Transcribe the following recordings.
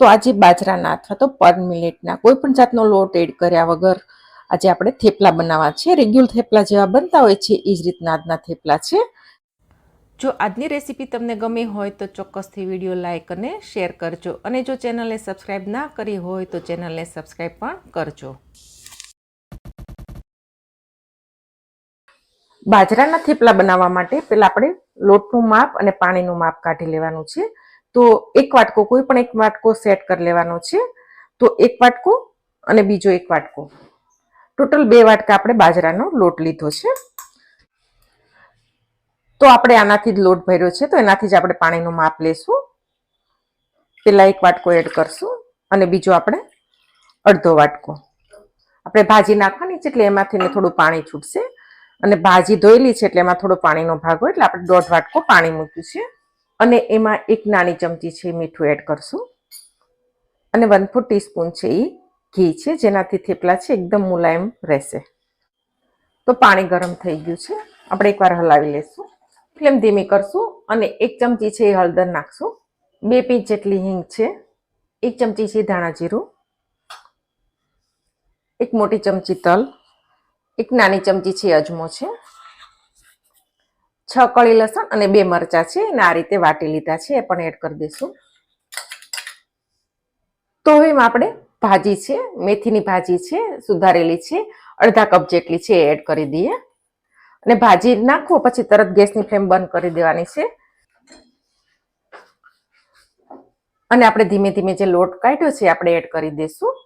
તો આજે બાજરાના અથવા તો પર મિનિટના કોઈ પણ જાતનો લોટ એડ કર્યા વગર આજે આપણે થેપલા બનાવવા છે. રેગ્યુલર થેપલા જેવા બનતા હોય છે એ જ રીતના આજના થેપલા છે. જો આજની રેસીપી તમને ગમી હોય તો ચોક્કસથી વીડિયો લાઇક અને શેર કરજો અને જો ચેનલને સબસ્ક્રાઈબ ના કરી હોય તો ચેનલને સબસ્ક્રાઈબ પણ કરજો. બાજરાના થેપલા બનાવવા માટે પહેલાં આપણે લોટનું માપ અને પાણીનું માપ કાઢી લેવાનું છે. તો એક વાટકો, કોઈ પણ એક વાટકો સેટ કરી લેવાનો છે. તો એક વાટકો અને બીજો એક વાટકો. ટોટલ બે વાટકા આપણે બાજરાનો લોટ લીધો છે. તો આપણે આનાથી જ લોટ ભર્યો છે. તો એનાથી જ આપણે પાણીનું માપ લેશું. પેલા એક વાટકો એડ કરશું અને બીજો આપણે અડધો વાટકો. આપણે ભાજી નાખવાની છે એટલે એમાંથી થોડું પાણી છૂટશે. અને ભાજી ધોયેલી છે એટલે એમાં થોડો પાણીનો ભાગ હોય એટલે આપણે દોઢ વાટકો પાણી મૂક્યું છે. અને એમાં એક નાની ચમચી છે મીઠું એડ કરશું. અને વન ફોર ટીસ્પૂન છે એ ઘી છે, જેનાથી થેપલા છે, એકદમ મુલાયમ રહેશે. તો પાણી ગરમ થઈ ગયું છે. આપણે એકવાર હલાવી લેશું. ફ્લેમ ધીમી કરશું અને એક ચમચી છે એ હળદર નાખશું. બે પીંચ જેટલી હિંગ છે. એક ચમચી છે ધાણા જીરું. એક મોટી ચમચી તલ. એક નાની ચમચી છે અજમો છે. છ કળી લસણ અને બે મરચા છે, એને આ રીતે વાટી લીધા છે, એ પણ એડ કરી દઈશું. તો હવે આપણે ભાજી છે, મેથીની ભાજી છે, સુધારેલી છે, અડધા કપ જેટલી છે એડ કરી દઈએ. અને ભાજી નાખો, પછી તરત ગેસની ફ્લેમ બંધ કરી દેવાની છે. અને આપણે ધીમે ધીમે જે લોટ કાઢ્યો છે આપણે એડ કરી દઈશું.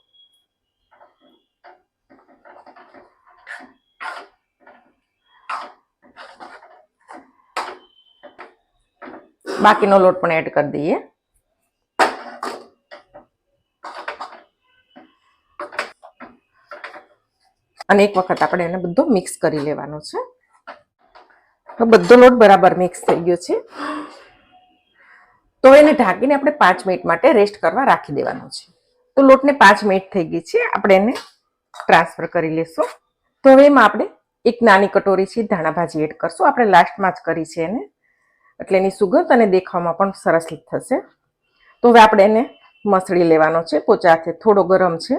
બાકીનો લોટ પણ એડ કરી દઈએ. અને એક વખત આપણે એને બધો મિક્સ કરી લેવાનો છે. તો બધો લોટ બરાબર મિક્સ થઈ ગયો છે. તો એને ઢાંકીને આપણે પાંચ મિનિટ માટે રેસ્ટ કરવા રાખી દેવાનો છે. તો લોટને પાંચ મિનિટ થઈ ગઈ છે. આપણે એને ટ્રાન્સફર કરી લેશું. તો હવે એમાં આપણે એક નાની કટોરી છે ધાણા ભાજી એડ કરશું. આપણે લાસ્ટમાં જ કરી છે એને. એટલે એની સુગંધ અને દેખાવામાં પણ સરસ થશે. તો હવે આપણે એને મસળી લેવાનો છે. પોચા હાથે થોડો ગરમ છે.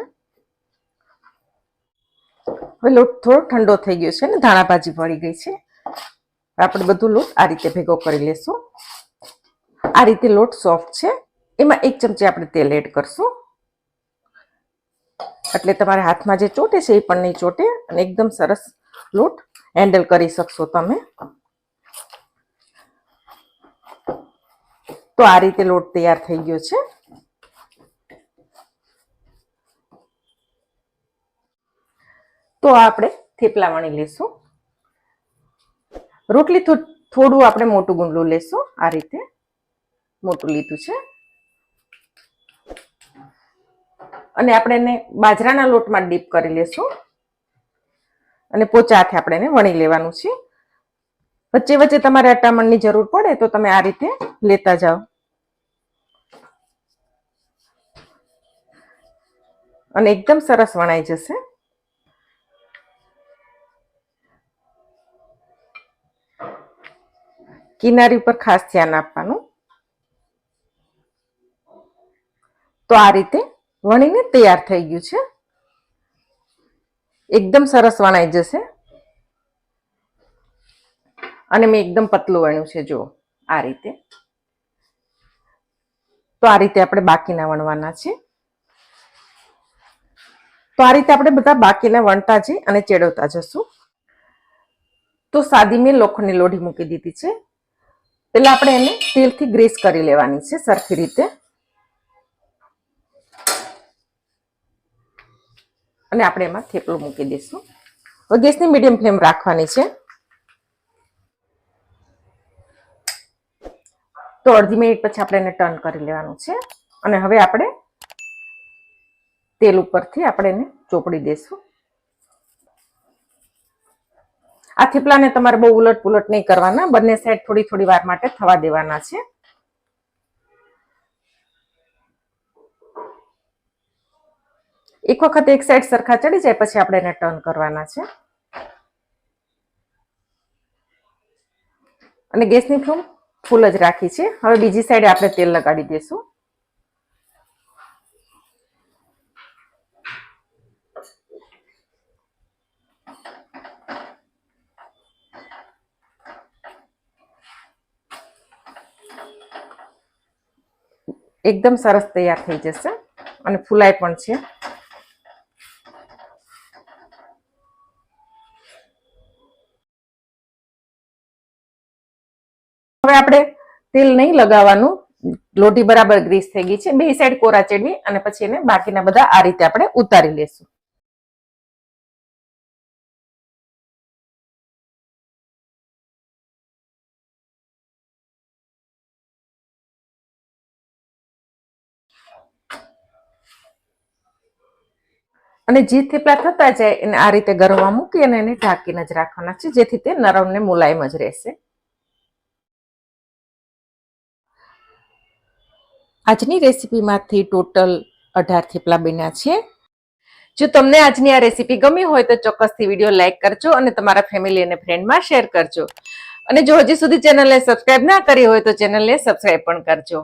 હવે લોટ થોડો ઠંડો થઈ ગયો છે ને ધાણા ભાજી વળી ગઈ છે. આપણે બધું લોટ આ રીતે ભેગો કરી લેશું. આ રીતે લોટ સોફ્ટ છે. એમાં એક ચમચી આપણે તેલ એડ કરશું. એટલે તમારા હાથમાં જે ચોટે છે એ પણ નહીં ચોટે અને એકદમ સરસ લોટ હેન્ડલ કરી શકશો તમે. તો આ રીતે લોટ તૈયાર થઈ ગયો છે. તો આપણે થેપલા વણી લેશું. રોટલી થોડું આપણે મોટું ગુંડલું લેશું. આ રીતે મોટું લીધું છે. અને આપણે એને બાજરાના લોટમાં ડીપ કરી લેશું. અને પોચા હાથે આપણે એને વણી લેવાનું છે. વચ્ચે વચ્ચે તમારે અટામણની જરૂર પડે તો તમે આ રીતે લેતા જાઓ. અને એકદમ સરસ વણાઈ જશે. કિનારી ઉપર ખાસ ધ્યાન આપવાનું. તો આ રીતે વણીને તૈયાર થઈ ગયું છે. એકદમ સરસ વણાઈ જશે. અને મેં એકદમ પતલું વણ્યું છે જો આ રીતે. તો આ રીતે આપણે બાકીના વણવાના છે. તો આ રીતે આપણે બધા બાકીના વણતા જઈ અને ચેડવતા જશું. તો સાદી મેં લોખંડની લોઢી મૂકી દીધી છે. પેલા આપણે એને તેલથી ગ્રેસ કરી લેવાની છે સરખી રીતે. અને આપણે એમાં થેપલું મૂકી દઈશું. હવે ગેસની મીડિયમ ફ્લેમ રાખવાની છે. તો અડધી મિનિટ પછી આપણે એને ટર્ન કરી લેવાનું છે. અને હવે આપણે તેલ ઉપરથી આપણે એને ચોપડી દઈશું આ થેપલાને તમારે બહુ ઉલટ પુલટ નહીં કરવાના, બંને સાઈડ થોડી થોડી વાર માટે થવા દેવાના છે. એક વખત એક સાઈડ સરખા ચડી જાય, પછી આપણે એને ટર્ન કરવાના છે. અને ગેસની ફ્લેમ ફૂલ જ રાખી છે. હવે બીજી સાઈડે આપણે તેલ લગાડી દઈશું એકદમ સરસ તૈયાર થઈ જશે અને ફૂલાય પણ છે. હવે આપણે તેલ નહીં લગાવવાનું. લોટી બરાબર ગ્રીસ થઈ ગઈ છે. બે સાઈડ કોરા ચેડવી અને પછી એને બાકીના બધા આ રીતે આપણે ઉતારી લેશું. અને જે થેપલા થતા જાય એને આ રીતે ગરમમાં મૂકી અને એને ઢાંકીને જ રાખવાના છે, જેથી તે નરમ ને મુલાયમ જ રહેશે. આજની રેસીપીમાંથી ટોટલ અઢાર થેપલા બન્યા છે. જો તમને આજની આ રેસીપી ગમી હોય તો ચોક્કસથી વીડિયો લાઇક કરજો અને તમારા ફેમિલી અને ફ્રેન્ડમાં શેર કરજો. અને જો હજી સુધી ચેનલને સબસ્ક્રાઇબ ના કરી હોય તો ચેનલને સબસ્ક્રાઇબ પણ કરજો.